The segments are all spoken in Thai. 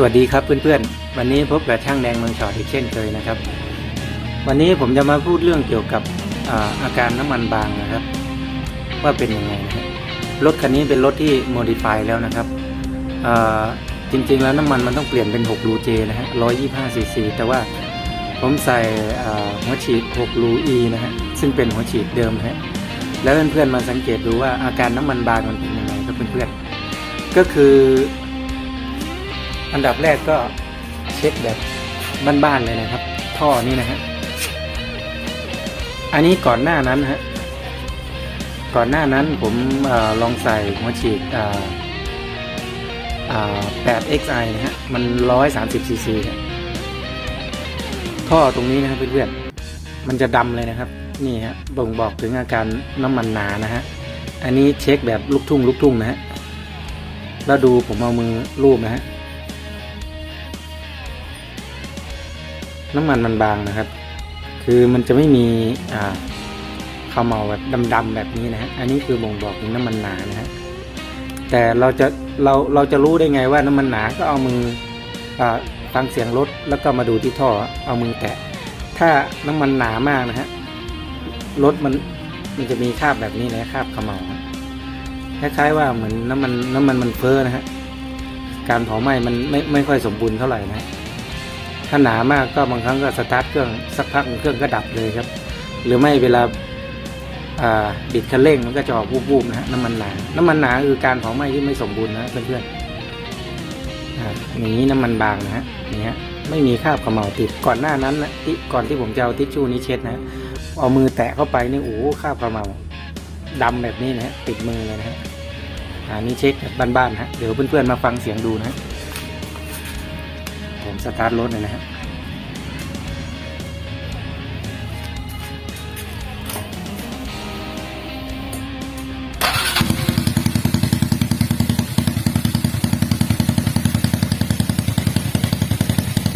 สวัสดีครับเพื่อนๆ วันนี้พบกับช่างแดงเมืองชอดอีกเช่นเคยนะครับ วันนี้ผมจะมาพูดเรื่องเกี่ยวกับอาอาการน้ำมันบางนะครับ ว่าเป็นยังไงนะครับรถคันนี้เป็นรถที่โมดิฟายแล้วนะครับจริงๆแล้วน้ำมันมันต้องเปลี่ยนเป็น 6 รูเจนะฮะ125ซีซีแต่ว่าผมใส่หัวฉีด 6 รู E นะฮะซึ่งเป็นหัวฉีดเดิมนะฮะแล้วเพื่อนๆมาสังเกตดูว่าอาการน้ำมันบางมันเป็นยังไงครับเพื่อนๆก็คือ อันดับแรกก็เช็คแบบบ้านๆเลยนะครับ ท่อนี้นะฮะอันนี้ก่อนหน้านั้นฮะก่อนหน้านั้นผมอลองใส่หัวฉีดอ่าอ่า 8xi นะฮะมัน 130 cc นะท่อตรงนี้นะครับเพื่อนๆมันจะดำเลยนะครับ นี่ฮะบ่งบอกถึงอาการน้ำมันหนานะฮะอันนี้เช็คแบบลูกทุ่งลูกทุ่งนะฮะแล้วดูผมเอามือรูปนะฮะ น้ำมันมันบางนะครับ คือมันจะไม่มีอ่าขมเมาแบบดำๆแบบนี้นะฮะอันนี้คือบ่งบอกถึงน้ำมันหนานะฮะแต่เราจะเราเราจะรู้ได้ไงว่าน้ำมันหนาก็เอามืออ่าฟังเสียงรถแล้วก็มาดูที่ท่อเอามือแตะ ถ้าน้ำมันหนามากนะฮะรถมันมันจะมีคราบแบบนี้นะคราบขมเมาคล้ายๆว่าเหมือนน้ำมันน้ำมันมันเฟ้อนะฮะการเผาไหม้มันไม่ไม่ค่อยสมบูรณ์เท่าไหร่นะ ถ้าหนามากก็บางครั้งก็สตาร์ทเครื่องสักพักเครื่องก็ดับเลยครับ หรือไม่เวลาบิดคันเร่งมันก็จะออกวูบๆนะฮะน้ำมันหนาน้ำมันหนาคือการเผาไหม้ที่ไม่สมบูรณ์นะเพื่อนๆอ่าอย่างนี้น้ำมันบางนะฮะอย่างเงี้ยไม่มีคราบขมเหลาติดก่อนหน้านั้นนะที่ก่อนที่ผมจะเอาทิชชู่นี้เช็ดนะเอามือแตะเข้าไปนี่โอ้คราบขมเหลาดำแบบนี้นะฮะติดมือเลยนะฮะอ่านี่เช็คบบบ้านๆฮะเดี๋ยวเพื่อนๆมาฟังเสียงดูนะฮะ ผมสตาร์ทรถเลยนะฮะ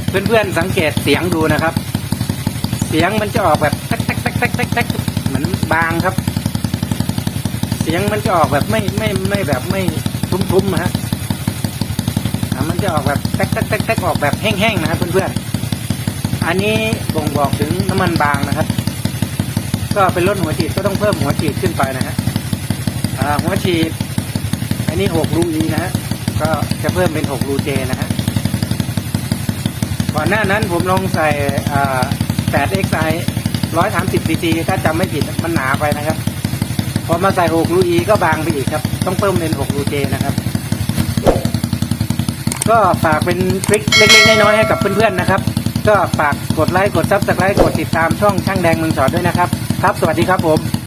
เพื่อนๆสังเกตเสียงดูนะครับ เสียงมันจะออกแบบแท็กแท็กแท็กแท็กแท็กเหมือนบางครับ เสียงมันจะออกแบบไม่ไม่ไม่แบบไม่ทุ้มๆฮะ มันจะออกแบบแต๊กแต๊กแต๊กแต๊กออกแบบแห้งๆนะครับเพื่อนๆ อันนี้บ่งบอกถึงน้ำมันบางนะครับ ก็เป็นรถหัวฉีดก็ต้องเพิ่มหัวฉีดขึ้นไปนะฮะหัวฉีด อันนี้หกรูอีนะฮะก็จะเพิ่มเป็นหกรูเจนะฮะก่อนหน้านั้นผมลองใส่แปดเอ็กไซร้อยสามสิบซีซีถ้าจำไม่ผิดมันหนาไปนะครับ พอมาใส่หกรูอีก็บางไปอีกครับ ต้องเพิ่มเป็นหกรูเจนะครับ ก็ฝากเป็นทริคเล็กๆน้อยๆให้กับเพื่อนๆนะครับ ก็ฝากกดไลค์กดซับสไครต์กดติดตามช่องช่างแดงเมืองสอนด้วยนะครับ ครับ สวัสดีครับผม